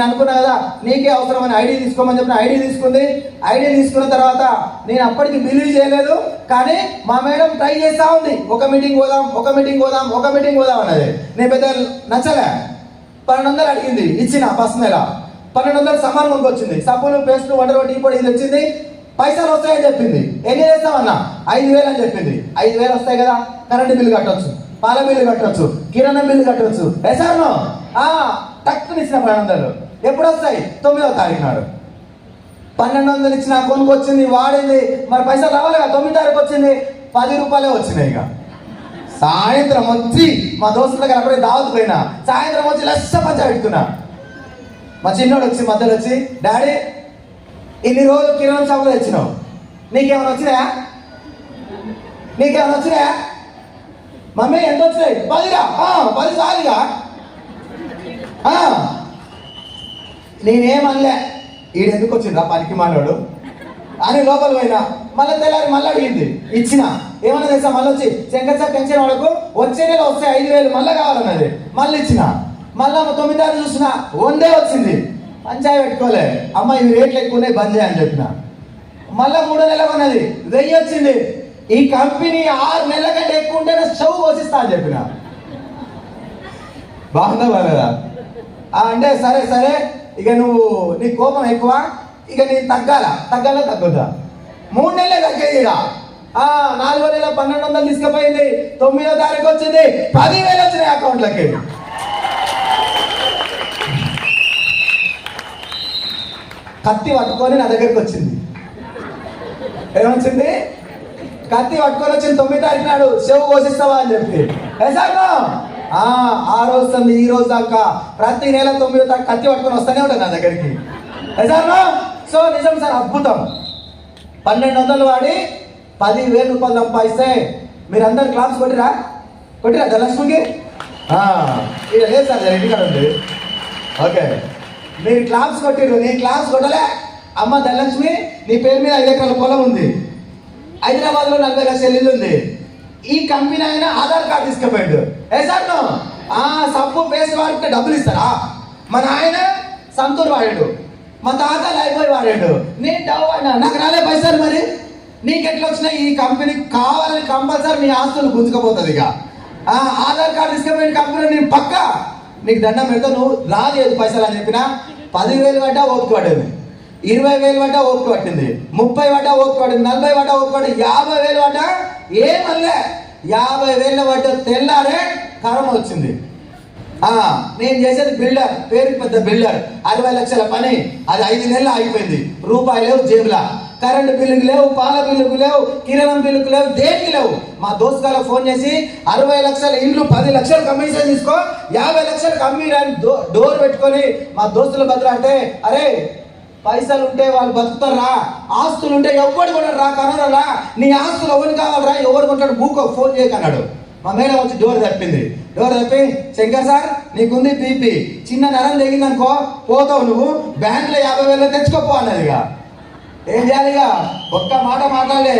నేను అనుకున్నా కదా నీకే అవసరమని ఐడి తీసుకోమని చెప్పిన ఐడి తీసుకుంది. ఐడి తీసుకున్న తర్వాత నేను అప్పటికి బిలీవ్ చేయలేదు కానీ మా మేడం ట్రై చేస్తా ఉంది. ఒక మీటింగ్ పోదాం ఒక మీటింగ్ పోదాం ఒక మీటింగ్ పోదాం అన్నది. నేను పెద్ద నచ్చలే. పన్నెండు వందలు అడిగింది ఇచ్చిన ఫస్ట్ నెల పన్నెండు వందలు సమాన్ కొనుక్కొచ్చింది సబ్బులు పేస్టు వండర్ టీ పొడి ఇది వచ్చింది. పైసలు వస్తాయని చెప్పింది. ఎన్ని చేస్తామన్నా? ఐదు వేలు అని చెప్పింది. ఐదు వేలు వస్తాయి కదా కరెంటు బిల్లు కట్టొచ్చు పాల బిల్లు కట్టొచ్చు కిరాణం బిల్లు కట్టొచ్చు. ఎసారు టక్కుని ఇచ్చిన పన్నెండు వందలు. ఎప్పుడు వస్తాయి తొమ్మిదో తారీఖు నాడు. పన్నెండు వందలు ఇచ్చిన కొనుక్కొచ్చింది వాడింది. మరి పైసలు రావాలి కదా తొమ్మిది తారీఖు వచ్చింది. పది రూపాయలే వచ్చినాయి ఇక. సాయంత్రం వచ్చి మా దోస్తుల దగ్గర అప్పుడే దావత్ పోయినా. సాయంత్రం వచ్చి లస్స పంచా పెడుతున్నా మా చిన్నోడు వచ్చి మధ్యలో వచ్చి డాడీ ఇన్ని రోజులు కిరాణం షాపులో తెచ్చినావు. నీకేమైనా వచ్చినాయా? నీకేమైనా వచ్చినాయా? మమ్మీ ఎంత వచ్చినాయి? పదిరా? పది సార్లుగా నేనేమనలే. ఈడు ఎందుకు వచ్చిందా పనికి మాలోడు అని లోపల పోయినా మళ్ళీ తెల్లారి మళ్ళీ అడిగింది. ఇచ్చిన. ఏమన్నా తెలుసా మళ్ళీ వచ్చి శంకర్ సార్ టెన్షన్ వాళ్ళకు వచ్చే నెల వస్తే ఐదు వేలు మళ్ళీ కావాలన్నది. మళ్ళీ ఇచ్చిన. మళ్ళీ తొమ్మిది తారీఖు చూసిన వందే వచ్చింది. పంచాయి పెట్టుకోలే. అమ్మ ఇవి రేట్లు ఎక్కువ ఉన్నాయి బంద్ చేయని చెప్పిన. మళ్ళీ మూడో నెల ఉన్నది వెయ్యి వచ్చింది. ఈ కంపెనీ ఆరు నెలల కంటే ఎక్కువ ఉంటే చౌ వసిస్తా అని చెప్పిన. బాగుందా బాగలేదా అంటే సరే సరే. ఇక నువ్వు నీ కోపం ఎక్కువ ఇక నీ తగ్గాల. తగ్గాల తగ్గుద్దా? మూడు నెలలే తగ్గేది ఇక. ఆ, నాలుగో నెల పన్నెండు వందలు తీసుకుపోయింది. తొమ్మిదో తారీఖు వచ్చింది. పదివేలు వచ్చినాయి అకౌంట్లకి. కత్తి పట్టుకొని నా దగ్గరికి వచ్చింది. ఏమొచ్చింది? కత్తి పట్టుకొని వచ్చింది. తొమ్మిది తారీఖు నాడు సెవ్ కోసిస్తావా అని చెప్పి. వేసాను ఆ రోజు సంది ఈ రోజు దాకా ప్రతి నెల తొమ్మిది దాకా కత్తి పట్టుకొని వస్తూనే ఉంటాను నా దగ్గరికి. వేసాను సో నిజం సార్ అద్భుతం. పన్నెండు వందలు వాడి పదివేల రూపాయలు సంపాదిస్తే మీరందరు క్లాస్ కొట్టిరా? కొట్టిరా ధనలక్ష్మికి? ఇక లేదు సార్ ఇంటికాడ ఉంది ఓకే. మీరు క్లాస్ కొట్టిరు నేను క్లాస్ కొట్టలే. అమ్మ ధనలక్ష్మి నీ పేరు మీద ఐదు ఎకరాల పొలం ఉంది. హైదరాబాద్లో నలభై లక్షల ఇల్లు ఉంది. ఈ కంపెనీ ఆయన ఆధార్ కార్డు తీసుకుపోయాడు. ఏ సార్ ఆ సబ్బు పేస్ట్ వాడితే డబ్బులు ఇస్తారా? మా నాయన సంతూర్ వాడాడు. మా తాత లైఫ్ వాడాడు. నేను డవ్ వాడినా? నాకు రాలే పైసలు మరి. నీకు ఎట్లా వచ్చినాయి ఈ కంపెనీకి కావాలని కంపల్సరీ నీ ఆస్తులు గుంజుకపోతుంది ఇక. ఆ, ఆధార్ కార్డు తీసుకుపోయిన కంపెనీ నేను పక్క. నీకు దండం పెడతా నువ్వు. రాలేదు పైసలు అని చెప్పిన? పదివేలు పడ్డా ఓపిక పడ్డది ఇరవై వేలు పడ్డా ఓపిక పట్టింది. ముప్పై పడ్డా ఓపిక పట్టింది నలభై పడ్డా ఓపిక పట్టింది యాభై వేలు పడ్డా ఏమల్లే? యాభై వేల పడ్డ తెల్లారే కరోనా వచ్చింది. ఆ నేను చేసేది బిల్డర్ పేరు పెద్ద బిల్డర్. అరవై లక్షల పని అది ఐదు నెలలు ఆగిపోయింది. రూపాయి లేవు జేబులా. కరెంటు బిల్లుకు లేవు పాల బిల్లుకు లేవు కిరణం బిల్లుకు లేవు దేనికి లేవు? మా దోస్తుగాలకు ఫోన్ చేసి అరవై లక్షల ఇల్లు పది లక్షలు కమిషన్ తీసుకో యాభై లక్షలు కమ్మి డో- డోర్ పెట్టుకొని మా దోస్తుల భద్ర అంటే అరే పైసలు ఉంటే వాళ్ళు బతుకుతారా? ఆస్తులు ఉంటే ఎవరు కూడా రా కనరా నీ ఆస్తులు ఎవరు కావాలరా? ఎవరు కొంటాడు? బూకో ఫోన్ చేయకన్నాడు మా మేడం వచ్చి డోర్ తప్పింది. డోర్ తప్పి శంకర్ సార్ నీకుంది బీపీ. చిన్న నరం తెగిందనుకో పోతావు నువ్వు. బ్యాంకులో యాభై వేలు తెచ్చుకోపో అన్నది ఇక. ఏం చేయాలి ఇక? ఒక్క మాట మాట్లాడలే.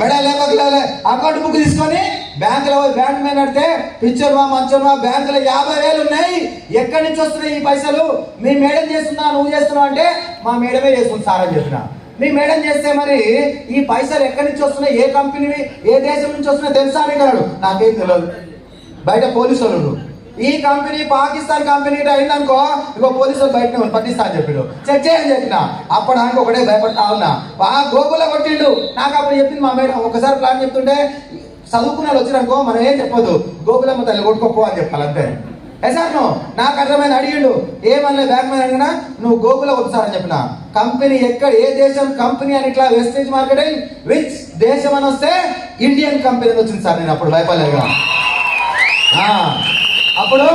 మెడ లేకపోతే అకౌంట్ బుక్ తీసుకొని బ్యాంకులో బ్యాంక్ మీద నడితే పిక్చర్ మా మంచం బ్యాంకులో యాభై వేలు ఉన్నాయి. ఎక్కడి నుంచి వస్తున్నాయి ఈ పైసలు? మీ మేడం చేస్తున్నా నువ్వు చేస్తున్నావు అంటే మా మేడమే చేస్తుంది సార్ అని చెప్పిన. మీ మేడం చేస్తే మరి ఈ పైసలు ఎక్కడి నుంచి వస్తున్నాయి? ఏ కంపెనీవి? ఏ దేశం నుంచి వస్తున్నాయి? తెలుసా అని నాకేం తెలియదు బయట పోలీసు వాళ్ళు ఈ కంపెనీ పాకిస్తాన్ కంపెనీ అయిందనుకో ఇగో పోలీసులు బయట ఉన్నారు, పట్టిస్తా అని చెప్పాడు చెక్ చేయని చెప్పిన. అప్పుడు ఆయనకు ఒకటే భయపడతా ఉన్నా. ఆ గోకుల కొట్టిండు. నాకు అప్పుడు చెప్పింది మా మేడం. ఒకసారి ప్లాన్ చెప్తుంటే చదువుకున్న వాళ్ళు వచ్చిరనుకో మనం ఏం చెప్పదు గోకులమ్మ తల్లి కొట్టుకోపో అని చెప్పాలి అంతే. నువ్వు నాకు అర్థమైన అడిగిండు. ఏమన్నా బ్యాంక్ మీద అడిగినా నువ్వు గోకుల వద్దుసారని చెప్పిన. కంపెనీ ఎక్కడ ఏ దేశం కంపెనీ అని ఇట్లా వెస్టేజ్ మార్కెటింగ్ విచ్ దేశం అని వస్తే ఇండియన్ కంపెనీ అని వచ్చింది సార్ నేను అప్పుడు భయపడలేదు ఆ, అప్పుడు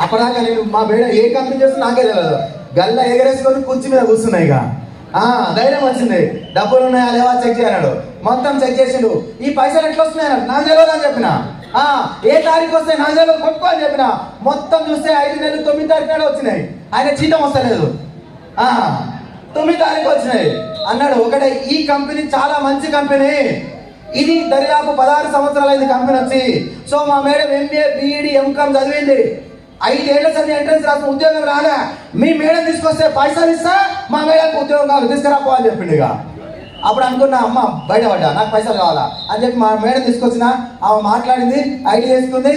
అప్పటిదాకా నేను మా బేడ ఏ కంపెనీ చేస్తున్నా నాకే తెలియదు గల్ల ఎగరేసుకొని కుర్చీ మీద కూర్చున్నాయి ఇక. ఆ, ధైర్యం వచ్చింది. డబ్బులు ఉన్నాయా లేవా చెక్ చేయన్నాడు. మొత్తం చెక్ చేసిండు. ఈ పైసలు ఎట్లా వస్తున్నాయి నా నాకు తెలియదు అని చెప్పిన. ఆ, ఏ తారీఖు వస్తాయి నాకు తెలియదు కొట్టుకో అని చెప్పిన. మొత్తం చూస్తే ఐదు నెలలు తొమ్మిది తారీఖు నాడు వచ్చినాయి. ఆయన జీతం వస్తలేదు. ఆ, తొమ్మిది తారీఖు వచ్చినాయి. అన్నాడు ఒకటే ఈ కంపెనీ చాలా మంచి కంపెనీ ఇది దరిదాపు పదహారు సంవత్సరాలు అయింది కంపెనీ వచ్చి. సో మా మేడం ఎంబీఏ బీఈడి ఎంకామ్ చదివింది. ఐదేళ్ళ సంది ఎంట్రన్స్ రాసిన ఉద్యోగం రాలే. మీ మేడం తీసుకొస్తే పైసలు ఇస్తా మా మేడంకి ఉద్యోగం కాదు తీసుకురాపో అని చెప్పిండు ఇక. అప్పుడు అనుకున్నా అమ్మ బయటపడ్డా నాకు పైసలు కావాలా? అని చెప్పి మా మేడం తీసుకొచ్చిన ఆమె మాట్లాడింది ఐటీ చేసుకుంది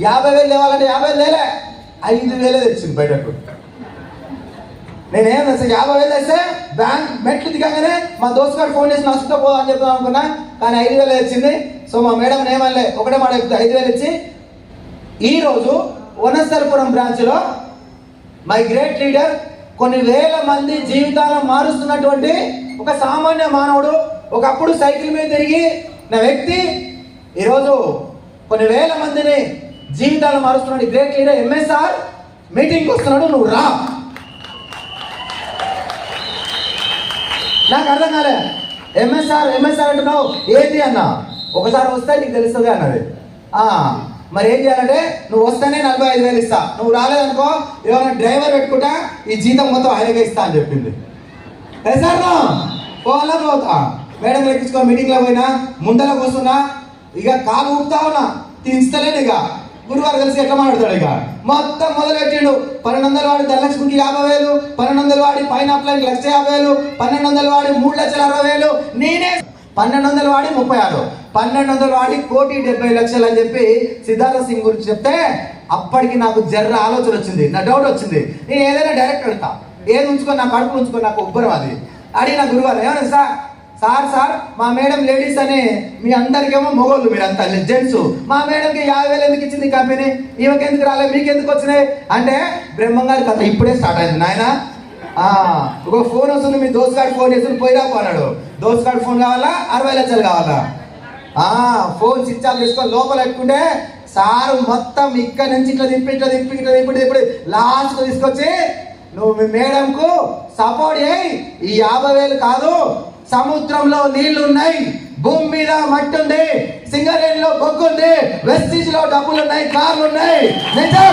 యాభై వేలు లేవాలంటే యాభై వేలు లేలే ఐదు వేలే తెచ్చింది బయటకు. నేనేం అసలు యాభై వేలు తెస్తే బ్యాంక్ మెట్లు దిగంగానే మా దోస్తు గారు ఫోన్ చేసి నష్టం పోదా అని చెప్తాం అనుకున్నా కానీ ఐదు వేలు వచ్చింది సో మా మేడం ఏమనలే ఒకటే మాట చెప్తే ఐదు వేలు ఇచ్చి ఈరోజు వనస్థలపురం బ్రాంచ్లో మై గ్రేట్ లీడర్ కొన్ని వేల మంది జీవితాలను మారుస్తున్నటువంటి ఒక సామాన్య మానవుడు ఒకప్పుడు సైకిల్ మీద తిరిగి నా వ్యక్తి ఈరోజు కొన్ని వేల మందిని జీవితాలు మారుస్తున్నాడు. గ్రేట్ లీడర్ ఎంఎస్ఆర్ మీటింగ్కి వస్తున్నాడు. నువ్వు రా. నాకు అర్థం కాలే. ఎంఎస్ఆర్ ఎంఎస్ఆర్ అంటున్నావు. ఏంటి అన్న? ఒకసారి వస్తే నీకు తెలుస్తుంది అన్నది. మరి ఏం చేయాలంటే నువ్వు వస్తేనే నలభై ఐదు వేలు ఇస్తా. నువ్వు రాలేదనుకో ఏమైనా డ్రైవర్ పెట్టుకుంటా ఈ జీతం మొత్తం ఆయనకే ఇస్తా అని చెప్పింది. సార్ పోవాలా పోతా. మేడం ఎక్కించుకో మీటింగ్లో పోయినా ముందర కూర్చున్నా ఇక కాలు ఊపుతా ఉన్నా తీస్తలేను ఇక. గురువారు కలిసి ఎట్లా మాట్లాడతాడు ఇక? మొత్తం మొదలెట్టిండు. పన్నెండు వందల వాడి ధనలక్ష్మికి యాభై వేలు పన్నెండు వందల వాడి పైన లక్ష యాభై వేలు పన్నెండు వందల వాడి మూడు లక్షల అరవై వేలు నేనే పన్నెండు వందలు వాడి ముప్పై ఆరు పన్నెండు వందలు వాడి కోటి డెబ్బై లక్షలు అని చెప్పి సిద్ధార్థ సింగ్ గురించి చెప్తే అప్పటికి నాకు జర్ర ఆలోచన వచ్చింది నా డౌట్ వచ్చింది. నేను ఏదైనా డైరెక్ట్ అడతా ఏది ఉంచుకొని నా కడుపు ఉంచుకొని నాకు ఉబ్బరం అది. అడిగిన గురువారు ఏమన్నా సార్? సార్ సార్ మా మేడం లేడీస్ అని మీ అందరికేమో మొగోళ్ళు మీరంతా జెంట్స్. మా మేడంకి యాభై వేలు ఎందుకు ఇచ్చింది కంపెనీ? ఈమెకి ఎందుకు రాలేదు మీకు ఎందుకు వచ్చినాయి? అంటే బ్రహ్మంగారి కథ ఇప్పుడే స్టార్ట్ అయింది నాయన. ఒక ఫోన్ వస్తుంది మీ దోస్త్ గారి ఫోన్ చేసి పోయిరా అన్నాడు. దోస్త్ గారి ఫోన్ కావాలా? అరవై లక్షలు కావాలా? ఆ ఫోన్ స్విచ్ ఆఫ్ చేసుకొని లోపల పెట్టుకుంటే సారు మొత్తం ఇక్కడ నుంచి ఇట్లా తిప్పి ఇట్లా తిప్పి ఇట్లా తిప్పి ఇప్పుడు లాస్ట్ తీసుకొచ్చి నువ్వు మీ మేడంకు సపోర్ట్ చేయి. ఈ యాభై వేలు కాదు సముద్రంలో నీళ్ళు ఉన్నాయి భూమి మీద మట్టి ఉంది సింగరేణిలో బొగ్గు ఉంది వెస్టీజ్లో డబ్బులు ఉన్నాయి కార్లు ఉన్నాయి నిజం.